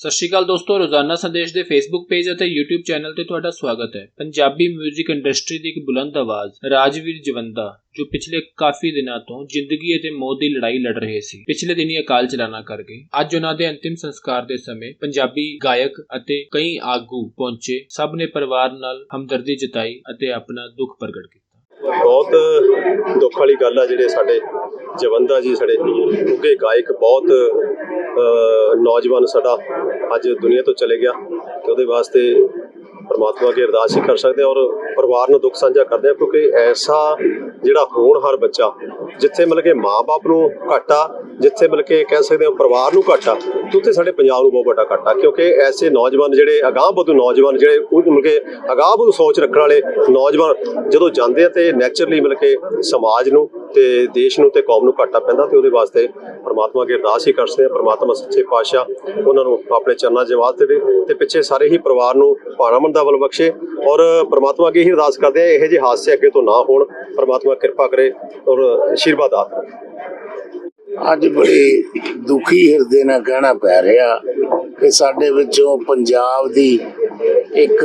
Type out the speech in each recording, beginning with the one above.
ਸਤਿ ਸ਼੍ਰੀ ਅਕਾਲ ਦੋਸਤੋ, ਰੋਜ਼ਾਨਾ ਸੰਦੇਸ਼ ਦੇ ਫੇਸਬੁੱਕ ਪੇਜ ਅਤੇ YouTube ਚੈਨਲ ਤੇ ਤੁਹਾਡਾ ਸਵਾਗਤ ਹੈ। ਪੰਜਾਬੀ 뮤직 ਇੰਡਸਟਰੀ ਦੀ ਇੱਕ ਬੁਲੰਦ ਆਵਾਜ਼, ਰਾਜਵੀਰ ਜਵੰਦਾ, ਜੋ ਪਿਛਲੇ ਕਾਫੀ ਦਿਨਾਂ ਤੋਂ ਜ਼ਿੰਦਗੀ ਅਤੇ ਮੌਤ ਦੀ ਲੜਾਈ ਲੜ ਰਹੇ ਸੀ। ਪਿਛਲੇ ਦਿਨੀ ਅਕਾਲ ਚਲਾਣਾ ਕਰ ਗਏ। ਅੱਜ ਉਹਨਾਂ ਦੇ ਅੰਤਿਮ ਸੰਸਕਾਰ ਦੇ ਸਮੇਂ ਪੰਜਾਬੀ ਗਾਇਕ ਅਤੇ ਕਈ ਆਗੂ ਪਹੁੰਚੇ, ਸਭ ਨੇ ਪਰਿਵਾਰ ਨਾਲ ਹਮਦਰਦੀ ਜਤਾਈ ਅਤੇ ਆਪਣਾ ਦੁੱਖ ਪ੍ਰਗਟ ਕੀਤਾ। ਬਹੁਤ ਦੁੱਖ ਵਾਲੀ ਗੱਲ ਆ ਜਿਹੜੇ ਸਾਡੇ ਜਵੰਦਾ ਜੀ, ਸਾਡੇ ਉੱਗੇ ਗਾਇਕ ਬਹੁਤ ਨੌਜਵਾਨ ਸਾਡਾ ਅੱਜ ਦੁਨੀਆ ਤੋਂ ਚਲੇ ਗਿਆ ਤੇ ਉਹਦੇ ਵਾਸਤੇ ਪਰਮਾਤਮਾ ਅੱਗੇ ਅਰਦਾਸ ਹੀ ਕਰ ਸਕਦੇ ਹਾਂ ਔਰ ਪਰਿਵਾਰ ਨੂੰ ਦੁੱਖ ਸਾਂਝਾ ਕਰਦੇ ਹਾਂ, ਕਿਉਂਕਿ ਐਸਾ ਜਿਹੜਾ ਹੋਣਹਾਰ ਬੱਚਾ, ਜਿੱਥੇ ਮਤਲਬ ਕਿ ਮਾਪੇ ਨੂੰ ਘਾਟਾ, ਜਿੱਥੇ ਮਤਲਬ ਕਿ ਕਹਿ ਸਕਦੇ ਹਾਂ ਪਰਿਵਾਰ ਨੂੰ ਘਾਟਾ ਤੇ ਉੱਥੇ ਸਾਡੇ ਪੰਜਾਬ ਨੂੰ ਬਹੁਤ ਵੱਡਾ ਘਾਟਾ, ਕਿਉਂਕਿ ਐਸੇ ਨੌਜਵਾਨ ਜਿਹੜੇ ਅਗਾਂਹ ਵਧੂ ਨੌਜਵਾਨ, ਜਿਹੜੇ ਉਹ ਮਤਲਬ ਕਿ ਅਗਾਂਹ ਵਧੂ ਸੋਚ ਰੱਖਣ ਵਾਲੇ ਨੌਜਵਾਨ ਜਦੋਂ ਜਾਂਦੇ ਆ ਤੇ ਨੈਚੁਰਲੀ ਮਤਲਬ ਕਿ ਸਮਾਜ ਨੂੰ ਤੇ ਦੇਸ਼ ਨੂੰ ਤੇ ਕੌਮ ਨੂੰ ਘਾਟਾ ਪੈਂਦਾ ਤੇ ਉਹਦੇ ਵਾਸਤੇ ਪਰਮਾਤਮਾ ਅੱਗੇ ਅਰਦਾਸ ਹੀ ਕਰਦੇ ਆ ਪਰਮਾਤਮਾ ਸੱਚੇ ਪਾਤਸ਼ਾਹ ਉਹਨਾਂ ਨੂੰ ਆਪਣੇ ਚਰਨਾਂ 'ਚ ਵਾਸਤੇ ਦੇਵੇ ਤੇ ਪਿੱਛੇ ਸਾਰੇ ਹੀ ਪਰਿਵਾਰ ਨੂੰ ਭਾਣਾ ਮਨ ਦਾ ਬਲ ਬਖਸ਼ੇ ਔਰ ਪ੍ਰਮਾਤਮਾ ਅੱਗੇ ਹੀ ਅਰਦਾਸ ਕਰਦੇ ਆ, ਇਹੋ ਜਿਹੇ ਹਾਦਸੇ ਅੱਗੇ ਤੋਂ ਨਾ ਹੋਣ। ਪ੍ਰਮਾਤਮਾ ਕਿਰਪਾ ਕਰੇ ਔਰ ਆਸ਼ੀਰਵਾਦ ਆਤ ਅੱਜ ਬੜੀ ਦੁਖੀ ਹਿਰਦੇ ਨਾਲ ਕਹਿਣਾ ਪੈ ਰਿਹਾ ਕਿ ਸਾਡੇ ਵਿੱਚੋਂ ਪੰਜਾਬ ਦੀ ਇੱਕ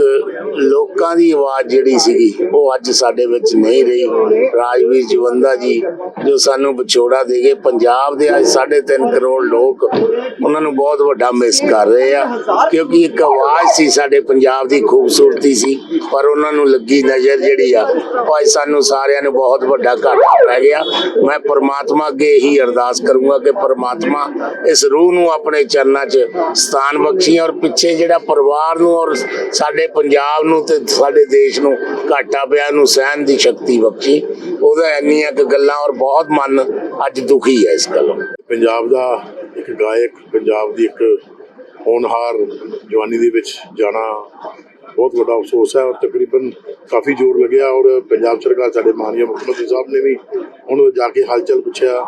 ਲੋਕਾਂ ਦੀ ਆਵਾਜ਼ ਜਿਹੜੀ ਸੀਗੀ, ਉਹ ਅੱਜ ਸਾਡੇ ਵਿੱਚ ਨਹੀਂ ਰਹੀ। ਰਾਜਵੀਰ ਜਵੰਦਾ ਜੀ, ਜੋ ਸਾਨੂੰ ਵਿਛੋੜਾ ਦੇ ਗਏ, ਪੰਜਾਬ ਦੇ ਅੱਜ 3.5 ਕਰੋੜ ਲੋਕ ਉਹਨਾਂ ਨੂੰ ਬਹੁਤ ਵੱਡਾ ਮਿਸ ਕਰ ਰਹੇ ਆ, ਕਿਉਂਕਿ ਇੱਕ ਆਵਾਜ਼ ਸੀ ਸਾਡੇ ਪੰਜਾਬ ਦੀ, ਖੂਬਸੂਰਤੀ ਸੀ, ਪਰ ਉਹਨਾਂ ਨੂੰ ਲੱਗੀ ਨਜ਼ਰ ਜਿਹੜੀ ਆ, ਉਹ ਅੱਜ ਸਾਨੂੰ ਸਾਰਿਆਂ ਨੂੰ ਬਹੁਤ ਵੱਡਾ ਘਾਟਾ ਪੈ ਗਿਆ। ਮੈਂ ਪਰਮਾਤਮਾ ਅੱਗੇ ਇਹੀ ਅਰਦਾਸ ਕਰੂੰਗਾ ਕਿ ਪਰਮਾਤਮਾ ਇਸ ਰੂਹ ਨੂੰ ਆਪਣੇ ਚਰਨਾਂ 'ਚ ਸਥਾਨ ਬਖਸ਼ੀ ਔਰ ਪਿੱਛੇ ਜਿਹੜਾ ਪਰਿਵਾਰ ਨੂੰ ਔਰ ਸਾਡੇ ਪੰਜਾਬ ਨੂੰ ਤੇ ਸਾਡੇ ਦੇਸ਼ ਨੂੰ ਘਾਟਾ ਪਿਆ ਨੂੰ ਸਹਿਣ ਦੀ ਸ਼ਕਤੀ ਬਖਸ਼ੀ। ਉਹਦਾ ਇੰਨੀਆਂ ਕੁ ਗੱਲਾਂ ਔਰ ਬਹੁਤ ਮਨ ਅੱਜ ਦੁਖੀ ਹੈ ਇਸ ਗੱਲੋਂ। ਪੰਜਾਬ ਦਾ ਇੱਕ ਗਾਇਕ, ਪੰਜਾਬ ਦੀ ਇੱਕ ਹੋਣਹਾਰ ਜਵਾਨੀ ਦੇ ਵਿੱਚ ਜਾਣਾ ਬਹੁਤ ਵੱਡਾ ਅਫਸੋਸ ਹੈ ਔਰ ਤਕਰੀਬਨ ਕਾਫੀ ਜ਼ੋਰ ਲੱਗਿਆ ਔਰ ਪੰਜਾਬ ਸਰਕਾਰ ਸਾਡੇ ਮਾਨਯੋਗ ਮੁੱਖ ਮੰਤਰੀ ਸਾਹਿਬ ਨੇ ਵੀ ਹੁਣ ਜਾ ਕੇ ਹਾਲਚਲ ਪੁੱਛਿਆ।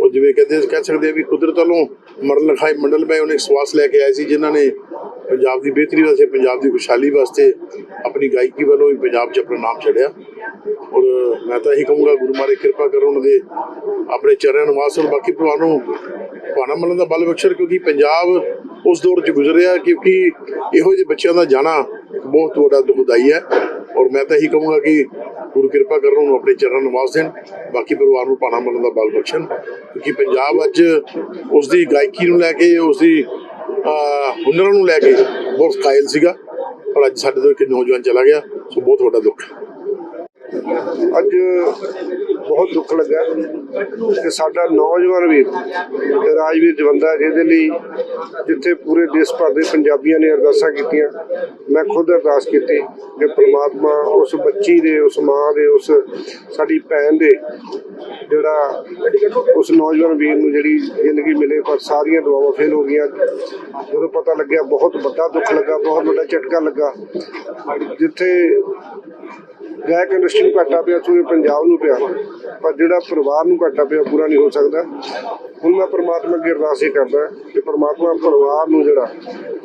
ਉਹ ਜਿਵੇਂ ਕਹਿੰਦੇ, ਕਹਿ ਸਕਦੇ ਆ ਵੀ ਕੁਦਰਤ ਵੱਲੋਂ ਮਰਨ ਲਿਖਾਈ ਮੰਡਲ ਮੈਂ ਉਹਨੇ ਸਵਾਸ ਲੈ ਕੇ ਆਏ ਸੀ ਜਿਨ੍ਹਾਂ ਨੇ ਪੰਜਾਬ ਦੀ ਬਿਹਤਰੀ ਵਾਸਤੇ ਪੰਜਾਬ ਦੀ ਖੁਸ਼ਹਾਲੀ ਵਾਸਤੇ ਆਪਣੀ ਗਾਇਕੀ ਵੱਲੋਂ ਵੀ ਪੰਜਾਬ 'ਚ ਆਪਣਾ ਨਾਮ ਛੱਡਿਆ ਔਰ ਮੈਂ ਤਾਂ ਇਹੀ ਕਹੂੰਗਾ, ਗੁਰੂ ਮਾਰੇ ਕਿਰਪਾ ਕਰੋ ਉਹਨਾਂ ਦੇ ਆਪਣੇ ਚਰਨਾਂ ਨਿਵਾਸ ਵਾਸਨ ਬਾਕੀ ਪਰਿਵਾਰ ਨੂੰ ਭਾਣਾ ਮਲਣ ਦਾ ਬਲ ਬਖਸ਼ਰ ਕਿਉਂਕਿ ਪੰਜਾਬ ਉਸ ਦੌਰ 'ਚ ਗੁਜ਼ਰਿਆ, ਕਿਉਂਕਿ ਇਹੋ ਜਿਹੇ ਬੱਚਿਆਂ ਦਾ ਜਾਣਾ ਬਹੁਤ ਵੱਡਾ ਦੁਖਦਾਈ ਹੈ। ਔਰ ਮੈਂ ਤਾਂ ਇਹੀ ਕਹੂੰਗਾ ਕਿ ਗੁਰੂ ਕਿਰਪਾ ਕਰਨ ਉਹਨੂੰ ਆਪਣੇ ਚਰਨਾਂ ਨੂੰ ਵਾਸ ਦੇਣ। ਬਾਕੀ ਪਰਿਵਾਰ ਨੂੰ ਭਾਣਾ ਮਲਣ ਦਾ ਬਲ ਬਖਸ਼ਣ, ਕਿਉਂਕਿ ਪੰਜਾਬ ਅੱਜ ਉਸ ਦੀ ਗਾਇਕੀ ਨੂੰ ਲੈ ਕੇ, ਉਸ ਦੀ ਹੁਨਰ ਨੂੰ ਲੈ ਕੇ ਬਹੁਤ ਕਾਇਲ ਸੀਗਾ, ਪਰ ਅੱਜ ਸਾਡੇ ਤੋਂ ਇੱਕ ਨੌਜਵਾਨ ਚਲਾ ਗਿਆ, ਸੋ ਬਹੁਤ ਵੱਡਾ ਦੁੱਖ ਹੈ। ਅੱਜ ਬਹੁਤ ਦੁੱਖ ਲੱਗਾ ਕਿ ਸਾਡਾ ਨੌਜਵਾਨ ਵੀਰ ਰਾਜਵੀਰ ਜਵੰਦਾ ਜਿਹਦੇ ਲਈ ਜਿੱਥੇ ਪੂਰੇ ਦੇਸ਼ ਭਰ ਦੇ ਪੰਜਾਬੀਆਂ ਨੇ ਅਰਦਾਸਾਂ ਕੀਤੀਆਂ, ਮੈਂ ਖੁਦ ਅਰਦਾਸ ਕੀਤੀ ਕਿ ਪ੍ਰਮਾਤਮਾ ਉਸ ਬੱਚੀ ਦੇ, ਉਸ ਮਾਂ ਦੇ, ਉਸ ਸਾਡੀ ਭੈਣ ਦੇ ਜਿਹੜਾ ਉਸ ਨੌਜਵਾਨ ਵੀਰ ਨੂੰ ਜਿਹੜੀ ਜ਼ਿੰਦਗੀ ਮਿਲੇ, ਪਰ ਸਾਰੀਆਂ ਦੁਆਵਾਂ ਫੇਲ ਹੋ ਗਈਆਂ। ਜਦੋਂ ਪਤਾ ਲੱਗਿਆ, ਬਹੁਤ ਵੱਡਾ ਦੁੱਖ ਲੱਗਾ, ਬਹੁਤ ਵੱਡਾ ਝਟਕਾ ਲੱਗਾ। ਜਿੱਥੇ ਗਾਇਕ ਇੰਡਸਟਰੀ ਨੂੰ ਘਾਟਾ ਪਿਆ ਸੂਰੇ ਪੰਜਾਬ ਨੂੰ ਪਿਆ। ਪਰ ਜਿਹੜਾ ਪਰਿਵਾਰ ਨੂੰ ਘਾਟਾ ਪਿਆ ਪੂਰਾ ਨਹੀਂ ਹੋ ਸਕਦਾ। ਹੁਣ ਮੈਂ ਪਰਮਾਤਮਾ ਅੱਗੇ ਅਰਦਾਸ ਹੀ ਕਰਦਾ ਕਿ ਪਰਮਾਤਮਾ ਪਰਿਵਾਰ ਨੂੰ ਜਿਹੜਾ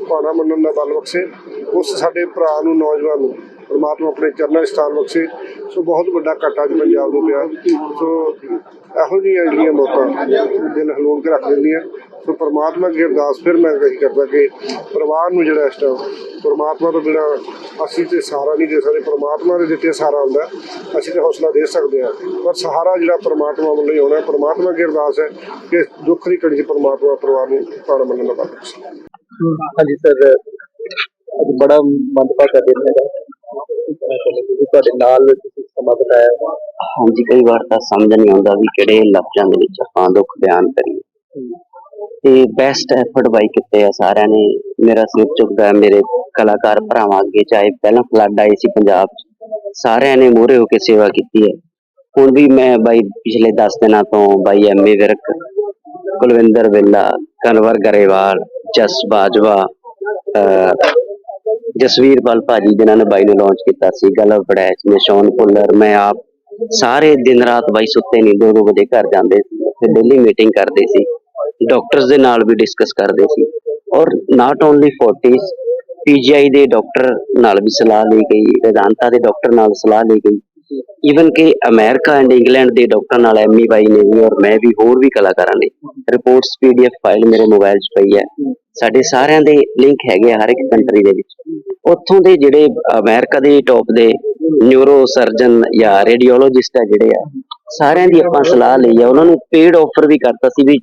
ਭਾਣਾ ਮੰਨਣ ਦਾ ਬਲ ਬਖਸ਼ੇ, ਉਸ ਸਾਡੇ ਭਰਾ ਨੂੰ, ਨੌਜਵਾਨ ਨੂੰ, ਪਰਮਾਤਮਾ ਆਪਣੇ ਚਰਨਾਂ 'ਚ ਸਥਾਨ ਬਖਸ਼ੇ। ਸੋ ਬਹੁਤ ਵੱਡਾ ਘਾਟਾ ਅੱਜ ਪੰਜਾਬ ਨੂੰ ਪਿਆ। ਸੋ ਇਹੋ ਜਿਹੀਆਂ ਜਿਹੜੀਆਂ ਮੌਤਾਂ ਦਿਲ ਹਲੂਣ ਕੇ ਰੱਖ ਦਿੰਦੀਆਂ। ਸੋ ਪ੍ਰਮਾਤਮਾ ਅੱਗੇ ਅਰਦਾਸ ਫਿਰ ਮੈਂ ਕਹੀ ਕਰਦਾ ਕਿ ਪਰਿਵਾਰ ਨੂੰ ਜਿਹੜਾ ਇਸ ਟਾਈਮ ਪ੍ਰਮਾਤਮਾ ਤੋਂ ਬਿਨਾ ਅਸੀਂ ਤੇ ਸਹਾਰਾ ਨਹੀਂ ਦੇ ਸਕਦੇ ਪ੍ਰਮਾਤਮਾ ਦੇ ਦਿੱਤੇ ਸਹਾਰਾ ਹੁੰਦਾ ਹੈ। ਅਸੀਂ ਤੇ ਹੌਸਲਾ ਦੇ ਸਕਦੇ ਹਾਂ। ਪਰ ਸਹਾਰਾ ਜਿਹੜਾ ਪ੍ਰਮਾਤਮਾ ਵੱਲੋਂ ਹੀ ਹੋਣਾ ਪ੍ਰਮਾਤਮਾ ਅੱਗੇ ਅਰਦਾਸ ਹੈ ਕਿ ਦੁੱਖ ਦੀ ਘੜੀ 'ਚ ਪ੍ਰਮਾਤਮਾ ਪਰਿਵਾਰ ਨੂੰ ਪਾਣ ਮੰਨਣ ਦਾ ਬਖਸ਼ ਹਾਂਜੀ ਸਰ ਅੱਜ ਬੜਾ ਮੰਦਭਾਗਾ ਦਿਨ ਤੁਸੀਂ ਤੁਹਾਡੇ ਨਾਲ ਤੁਸੀਂ ਸਮਾਂ ਬਿਤਾਇਆ। ਹਾਂਜੀ ਕਈ ਵਾਰ ਤਾਂ ਸਮਝ ਨਹੀਂ ਆਉਂਦਾ ਵੀ ਕਿਹੜੇ ਲਫ਼ਜ਼ਾਂ ਦੇ ਵਿੱਚ ਆਪਾਂ ਦੁੱਖ ਬਿਆਨ ਕਰੀਏ। ਤੇ ਬੈਸਟ ਐਫਰਟ ਬਾਈ ਕੀਤੇ ਆ ਸਾਰਿਆਂ ਨੇ। ਮੇਰਾ ਸਿਰ ਝੁਕਦਾ ਮੇਰੇ ਕਲਾਕਾਰ ਭਰਾਵਾਂ ਅੱਗੇ, ਚਾਹੇ ਪਹਿਲਾਂ ਫਲੱਡ ਆਏ ਸੀ ਪੰਜਾਬ 'ਚ, ਸਾਰਿਆਂ ਨੇ ਮੂਹਰੇ ਹੋ ਕੇ ਸੇਵਾ ਕੀਤੀ ਹੈ। ਹੁਣ ਵੀ ਮੈਂ ਬਾਈ ਪਿਛਲੇ 10 ਦਿਨਾਂ ਤੋਂ ਬਾਈ ਐਮਏ ਵਿਰਕ, ਕੁਲਵਿੰਦਰ ਵੇਲਾ ਕਨਵਰ ਗਰੇਵਾਲ, ਜਸ ਬਾਜਵਾ ਜਸਵੀਰ ਪਾਲ ਭਾਜੀ, ਜਿਨ੍ਹਾਂ ਨੇ ਬਾਈ ਨੂੰ ਲਾਂਚ ਕੀਤਾ ਸੀ, ਗਲਵ ਪੜੈਚ ਨਿਸ਼ਾਨ ਪੁੱਲਰ, ਮੈਂ ਆਪ ਸਾਰੇ ਦਿਨ ਰਾਤ ਬਾਈ ਸੁੱਤੇ ਨਹੀਂ ਦੋ ਦੋ ਵਜੇ ਘਰ ਜਾਂਦੇ ਸੀ, ਤੇ ਡੇਲੀ ਮੀਟਿੰਗ ਕਰਦੇ ਸੀ। ਡਾਕਟਰਸ ਦੇ ਨਾਲ ਵੀ ਡਿਸਕਸ ਕਰਦੇ ਸੀ। ਔਰ ਨਾਟ ਓਨਲੀ 40s ਪੀਜੀਆਈ ਦੇ ਡਾਕਟਰ ਨਾਲ ਵੀ ਸਲਾਹ ਲਈ ਗਈ ਵੇਦਾਂਤਾ ਦੇ ਡਾਕਟਰ ਨਾਲ ਸਲਾਹ ਲਈ ਗਈ। ਈਵਨ ਕਿ ਅਮਰੀਕਾ ਐਂਡ ਇੰਗਲੈਂਡ ਦੇ ਡਾਕਟਰ ਨਾਲ ਐਮਈਵਾਈ ਨੇ ਵੀ ਔਰ ਮੈਂ ਵੀ ਹੋਰ ਵੀ ਕਲਾਕਾਰਾਂ ਨੇ ਰਿਪੋਰਟਸ ਪੀਡੀਐਫ ਫਾਈਲ ਮੇਰੇ ਮੋਬਾਈਲ 'ਚ ਪਈ ਹੈ। ਸਾਡੇ ਸਾਰਿਆਂ ਦੇ ਲਿੰਕ ਹੈਗੇ ਆ ਹਰ ਇੱਕ ਕੰਟਰੀ ਦੇ ਵਿੱਚ। ਉੱਥੋਂ ਦੇ ਜਿਹੜੇ ਅਮਰੀਕਾ ਦੇ ਟੌਪ ਦੇ ਨਿਊਰੋ ਸਰਜਨ ਜਾਂ ਰੇਡੀਓਲੋਜਿਸਟ ਆ ਜਿਹੜੇ ਆ, ਸਾਰਿਆਂ ਦੀ ਆਪਾਂ ਸਲਾਹ ਲਈ ਆ। ਉਹਨਾਂ ਨੂੰ ਪੇਡ ਆਫਰ ਵੀ ਕਰਤਾ ਸੀ ਵੀ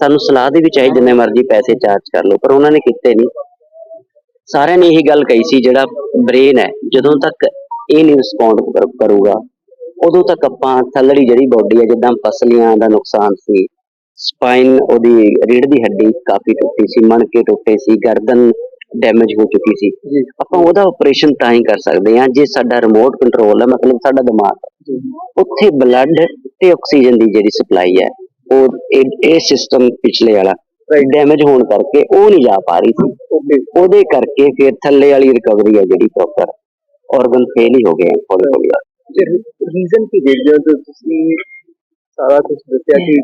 ਸਾਨੂੰ ਸਲਾਹ ਦੇ ਵੀ ਚਾਹੇ ਜਿੰਨੇ ਮਰਜ਼ੀ ਪੈਸੇ ਚਾਰਜ ਕਰ ਲਓ ਪਰ ਉਹਨਾਂ ਨੇ ਕੀਤੇ ਨਹੀਂ ਸਾਰਿਆਂ ਨੇ ਇਹੀ ਗੱਲ ਕਹੀ ਸੀ ਜਿਹੜਾ ਬ੍ਰੇਨ ਹੈ ਜਦੋਂ ਤੱਕ ਇਹ ਨਹੀਂ ਰਿਸਪੌਂਡ ਕਰੂਗਾ ਉਦੋਂ ਤੱਕ ਆਪਾਂ ਥੱਲੜੀ ਜਿਹੜੀ ਬਾਡੀ ਹੈ ਜਿੱਦਾਂ ਪਸਲੀਆਂ ਦਾ ਨੁਕਸਾਨ ਸੀ ਸਪਾਈਨ ਉਹਦੀ ਰੀੜ ਦੀ ਹੱਡੀ ਕਾਫੀ ਟੁੱਟੀ ਸੀ ਮਣਕੇ ਟੁੱਟੇ ਸੀ ਗਰਦਨ ਡੈਮੇਜ ਹੋ ਚੁੱਕੀ ਸੀ। ਆਪਾਂ ਉਹਦਾ ਆਪਰੇਸ਼ਨ ਤਾਂ ਹੀ ਕਰ ਸਕਦੇ ਹਾਂ ਜੇ ਸਾਡਾ ਰਿਮੋਟ ਕੰਟਰੋਲ ਹੈ ਮਤਲਬ ਸਾਡਾ ਦਿਮਾਗ। ਉੱਥੇ ਬਲੱਡ ਤੇ ਆਕਸੀਜਨ ਦੀ ਜਿਹੜੀ ਸਪਲਾਈ ਹੈ ਉਹ ਇਹ- ਇਹ ਸਿਸਟਮ ਪਿਛਲੇ ਵਾਲਾ ਡੈਮੇਜ ਹੋਣ ਕਰਕੇ ਉਹ ਨਹੀਂ ਜਾ ਪਾ ਰਹੀ ਸੀ। ਉਹਦੇ ਕਰਕੇ ਫਿਰ ਥੱਲੇ ਵਾਲੀ ਰਿਕਵਰੀ ਹੈ ਜਿਹੜੀ ਪ੍ਰੋਪਰ ਆਰਗਨ ਫੇਲ ਹੀ ਹੋ ਗਏ ਹੌਲੀ ਹੌਲੀ ਰੀਜ਼ਨ ਕੀ ਦੇਖਦੇ ਹੋ? ਜੋ ਤੁਸੀਂ ਸਾਰਾ ਕੁਝ ਦੱਸਿਆ ਕਿ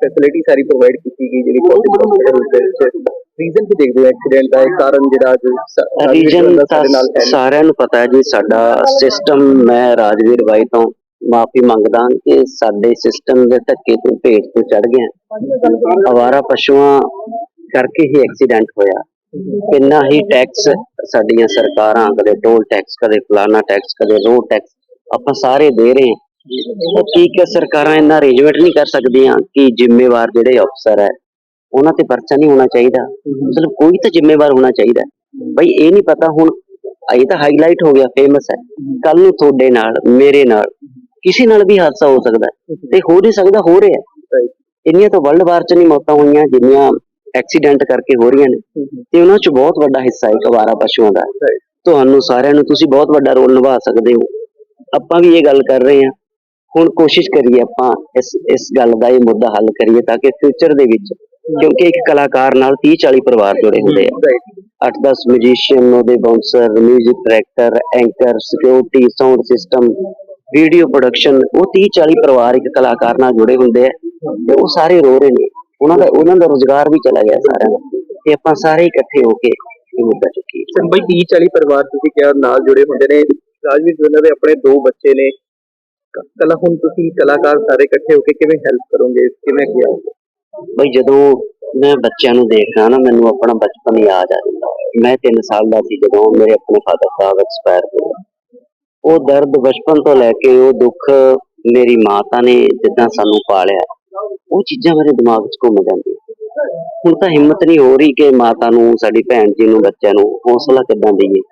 ਫੈਸਿਲਿਟੀ ਸਾਰੀ ਪ੍ਰੋਵਾਈਡ ਕੀਤੀ ਗਈ ਜਿਹੜੀ ਪੋਸੀਬਲ ਹਸਪੀਟਲ ਦੇ ਵਿੱਚ ਰੀਜ਼ਨ ਕੀ ਦੇਖਦੇ ਹੋ? ਐਕਸੀਡੈਂਟ ਦਾ ਇਹ ਕਾਰਨ ਜਿਹੜਾ ਜੋ ਸ- ਰਾਜਵੀਰ ਰੀਜਨ ਤਾਂ ਸਾਡੇ ਨਾਲ ਹੈ ਨਹੀਂ। ਸਾਰਿਆਂ ਨੂੰ ਪਤਾ ਹੈ ਜੀ ਸਾਡਾ ਸਿਸਟਮ ਮੈਂ ਰਾਜਵੀਰ ਬਾਈ ਤੋਂ ਮਾਫੀ ਮੰਗਦਾ ਕਿ ਸਾਡੇ ਸਿਸਟਮ ਦੇ ਧੱਕੇ ਤੋਂ ਭੇਟ ਤੋਂ ਚੜ ਗਏ ਹਾਂ। ਪਸ਼ੂਆਂ ਕਰਕੇ ਹੀ ਐਕਸੀਡੈਂਟ ਹੋਇਆ। ਇੰਨਾ ਹੀ ਟੈਕਸ ਸਾਡੀਆਂ ਸਰਕਾਰਾਂ, ਕਦੇ ਟੋਲ ਟੈਕਸ ਕਦੇ ਫਲਾਨਾ ਟੈਕਸ ਕਦੇ ਰੋਡ ਟੈਕਸ ਆਪਾਂ ਸਾਰੇ ਦੇ ਰਹੇ ਹਾਂ। ਠੀਕ ਹੈ ਸਰਕਾਰਾਂ ਇੰਨਾ ਅਰੇਂਜਮੈਂਟ ਨਹੀਂ ਕਰ ਸਕਦੀਆਂ ਕਿ ਜ਼ਿੰਮੇਵਾਰ ਜਿਹੜੇ ਅਫਸਰ ਹੈ, ਉਹਨਾਂ ਤੇ ਪਰਚਾ ਨਹੀਂ ਹੋਣਾ ਚਾਹੀਦਾ। ਮਤਲਬ ਕੋਈ ਤਾਂ ਜ਼ਿੰਮੇਵਾਰ ਹੋਣਾ ਚਾਹੀਦਾ। ਬਈ ਇਹ ਨਹੀਂ ਪਤਾ ਹੁਣ, ਇਹ ਤਾਂ ਹਾਈਲਾਈਟ ਹੋ ਗਿਆ ਫੇਮਸ ਹੈ। ਕੱਲ ਨੂੰ ਤੁਹਾਡੇ ਨਾਲ, ਮੇਰੇ ਨਾਲ ਕਿਸੇ ਨਾਲ ਵੀ ਹਾਦਸਾ ਹੋ ਸਕਦਾ ਹੈ। ਤੇ ਹੋ ਨਹੀਂ ਸਕਦਾ ਹੋ ਰਿਹਾ ਹੈ। ਇੰਨੀਆਂ ਤਾਂ ਵਰਲਡ ਵਾਰ ਚ ਨਹੀਂ ਮੌਤਾਂ ਹੋਈਆਂ ਜਿੰਨੀਆਂ ਐਕਸੀਡੈਂਟ ਕਰਕੇ ਹੋ ਰਹੀਆਂ ਨੇ। ਤੇ ਉਹਨਾਂ ਚ ਬਹੁਤ ਵੱਡਾ ਹਿੱਸਾ ਹੈ ਅਵਾਰਾ ਪਸ਼ੂਆਂ ਦਾ। ਤੁਹਾਨੂੰ ਸਾਰਿਆਂ ਨੂੰ ਤੁਸੀਂ ਬਹੁਤ ਵੱਡਾ ਰੋਲ ਨਿਭਾ ਸਕਦੇ ਹੋ। ਆਪਾਂ ਵੀ ਇਹ ਗੱਲ ਕਰ ਰਹੇ ਹਾਂ। ਹੁਣ ਕੋਸ਼ਿਸ਼ ਕਰੀਏ ਆਪਾਂ ਇਸ ਇਸ ਗੱਲ ਦਾ ਇਹ ਮੁੱਦਾ ਹੱਲ ਕਰੀਏ ਤਾਂ ਕਿ ਫਿਊਚਰ ਦੇ ਵਿੱਚ ਕਿਉਂਕਿ ਇੱਕ ਕਲਾਕਾਰ ਨਾਲ 30 40 ਪਰਿਵਾਰ ਜੁੜੇ ਹੁੰਦੇ ਆ। 8-10 ਮਿਊਜ਼ੀਸ਼ੀਅਨ ਉਹਦੇ bouncer 뮤직 director anchor security sound system video production ਉਹ 30-40 ਪਰਿਵਾਰ ਇੱਕ ਕਲਾਕਾਰ ਨਾਲ ਜੁੜੇ ਹੁੰਦੇ ਆ ਤੇ ਉਹ ਸਾਰੇ ਰੋ ਰਹੇ ਨੇ। ਉਹਨਾਂ ਦਾ ਉਹਨਾਂ ਦਾ ਰੋਜ਼ਗਾਰ ਵੀ ਚਲਾ ਗਿਆ ਸਾਰਿਆਂ ਦਾ ਤੇ ਆਪਾਂ ਸਾਰੇ ਇਕੱਠੇ ਹੋ ਕੇ ਇਹ ਮੁੱਦਾ ਚੁੱਕੀਏ। ਸਰ ਬਈ 30 40 ਪਰਿਵਾਰ ਤੁਸੀਂ ਕਿਹਾ ਨਾਲ ਜੁੜੇ ਹੁੰਦੇ ਨੇ। ਰਾਜਵੀਰ ਜਵੰਦਾ ਦੇ ਆਪਣੇ ਦੋ ਬੱਚੇ ਨੇ। ਕਲਾ ਹੁਣ ਤੁਸੀਂ ਕਲਾਕਾਰ ਸਾਰੇ ਇਕੱਠੇ ਹੋ ਕੇ ਕਿਵੇਂ ਹੈਲਪ ਕਰੋਗੇ? ਕਿਵੇਂ ਕਿਹਾ? ਬਈ ਜਦੋਂ ਮੈਂ ਬੱਚਿਆਂ ਨੂੰ ਦੇਖਦਾ ਨਾ ਮੈਨੂੰ ਆਪਣਾ ਬਚਪਨ ਯਾਦ ਆ ਜਾਂਦਾ। ਮੈਂ 3 ਸਾਲ ਦਾ ਸੀ ਜਦੋਂ ਮੇਰੇ ਆਪਣੇ ਫਾਦਰ ਸਾਹਿਬ ਐਕਸਪਾਇਰ ਹੋ ਗਏ ਉਹ ਦਰਦ ਬਚਪਨ ਤੋਂ ਲੈ ਕੇ ਉਹ ਦੁੱਖ ਮੇਰੀ ਮਾਤਾ ਨੇ ਜਿੱਦਾਂ ਸਾਨੂੰ ਪਾਲਿਆ, ਉਹ ਚੀਜ਼ਾਂ ਮੇਰੇ ਦਿਮਾਗ 'ਚ ਘੁੰਮ ਜਾਂਦੀਆਂ। ਹੁਣ ਤਾਂ ਹਿੰਮਤ ਨਹੀਂ ਹੋ ਰਹੀ ਕਿ ਮਾਤਾ ਨੂੰ, ਸਾਡੀ ਭੈਣ ਜੀ ਨੂੰ, ਬੱਚਿਆਂ ਨੂੰ ਹੌਸਲਾ ਕਿੱਦਾਂ ਦਈਏ।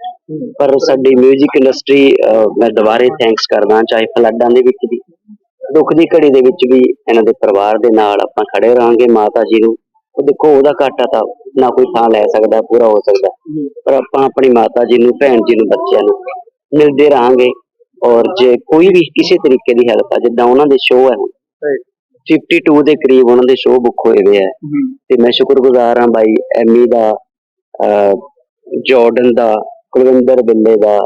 ਪਰ ਸਾਡੀ 뮤직 ਇੰਡਸਟਰੀ ਮੈਂ ਦੁਬਾਰੇ ਥੈਂਕਸ ਕਰਦਾ, ਚਾਹੇ ਫਲੱਡਾਂ ਦੇ ਵਿੱਚ ਵੀ, ਦੁੱਖ ਦੀ ਘੜੀ ਦੇ ਵਿੱਚ ਵੀ ਇਹਨਾਂ ਦੇ ਪਰਿਵਾਰ ਦੇ ਨਾਲ ਆਪਾਂ ਖੜੇ ਰਹਾਂਗੇ ਮਾਤਾ ਜੀ ਨੂੰ। ਉਹ ਦੇਖੋ, ਉਹਦਾ ਘਾਟਾ ਤਾਂ ਨਾ ਕੋਈ ਥਾਂ ਲੈ ਸਕਦਾ, ਪੂਰਾ ਹੋ ਸਕਦਾ। ਪਰ ਆਪਾਂ ਆਪਣੀ ਮਾਤਾ ਜੀ ਨੂੰ, ਭੈਣ ਜੀ ਨੂੰ, ਬੱਚਿਆਂ ਨੂੰ ਮਿਲਦੇ ਰਹਾਂਗੇ ਔਰ ਜੇ ਕੋਈ ਵੀ ਕਿਸੇ ਤਰੀਕੇ ਦੀ ਹੈਲਪ ਆ ਜਿੱਦਾਂ ਉਹਨਾਂ ਦੇ ਸ਼ੋਅ ਹੈ ਹੁਣ 52 ਦੇ ਕਰੀਬ ਉਹਨਾਂ ਦੇ ਸ਼ੋਅ ਬੁੱਕ ਹੋਏ ਹੋਏ ਆ। ਤੇ ਮੈਂ ਸ਼ੁਕਰਗੁਜ਼ਾਰ ਹਾਂ ਬਾਈ ਐਮੀ ਦਾ ਜਾਰਡਨ ਦਾ ਕੁਲਵਿੰਦਰ ਬਿੱਲੇ ਦਾ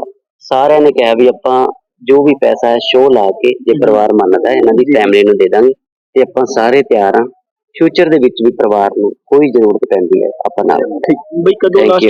ਸਾਰਿਆਂ ਨੇ ਕਿਹਾ ਵੀ ਆਪਾਂ ਜੋ ਵੀ ਪੈਸਾ ਹੈ ਸ਼ੋਅ ਲਾ ਕੇ ਜੇ ਪਰਿਵਾਰ ਮੰਨਦਾ ਹੈ, ਇਹਨਾਂ ਦੀ ਫੈਮਿਲੀ ਨੂੰ ਦੇ ਦਾਂਗੇ। ਤੇ ਆਪਾਂ ਸਾਰੇ ਤਿਆਰ ਹਾਂ। ਫਿਊਚਰ ਦੇ ਵਿੱਚ ਵੀ ਪਰਿਵਾਰ ਨੂੰ ਕੋਈ ਜ਼ਰੂਰਤ ਪੈਂਦੀ ਹੈ ਆਪਾਂ ਨਾਲ। ਬਈ ਕਦੋਂ ਲਾਸਟ. ਟਾਈਮ